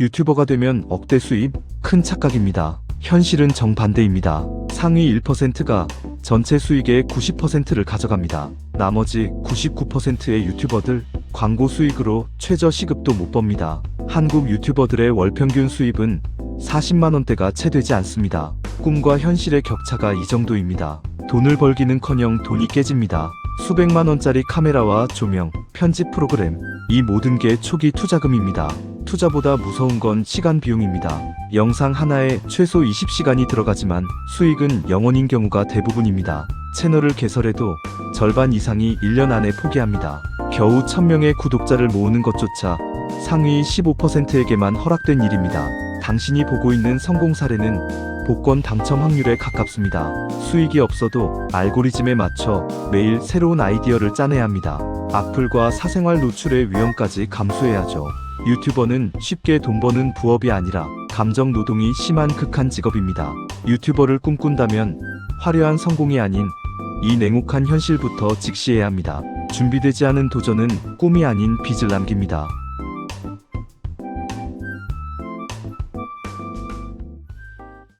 유튜버가 되면 억대 수입? 큰 착각입니다. 현실은 정반대입니다. 상위 1%가 전체 수익의 90%를 가져갑니다. 나머지 99%의 유튜버들 광고 수익으로 최저 시급도 못 법니다. 한국 유튜버들의 월 평균 수입은 40만 원대가 채 되지 않습니다. 꿈과 현실의 격차가 이 정도입니다. 돈을 벌기는커녕 돈이 깨집니다. 수백만 원짜리 카메라와 조명, 편집 프로그램, 이 모든 게 초기 투자금입니다. 투자보다 무서운 건 시간 비용입니다. 영상 하나에 최소 20시간이 들어가지만 수익은 0원인 경우가 대부분입니다. 채널을 개설해도 절반 이상이 1년 안에 포기합니다. 겨우 1000명의 구독자를 모으는 것조차 상위 15%에게만 허락된 일입니다. 당신이 보고 있는 성공 사례는 복권 당첨 확률에 가깝습니다. 수익이 없어도 알고리즘에 맞춰 매일 새로운 아이디어를 짜내야 합니다. 악플과 사생활 노출의 위험까지 감수해야죠. 유튜버는 쉽게 돈 버는 부업이 아니라 감정 노동이 심한 극한 직업입니다. 유튜버를 꿈꾼다면 화려한 성공이 아닌 이 냉혹한 현실부터 직시해야 합니다. 준비되지 않은 도전은 꿈이 아닌 빚을 남깁니다.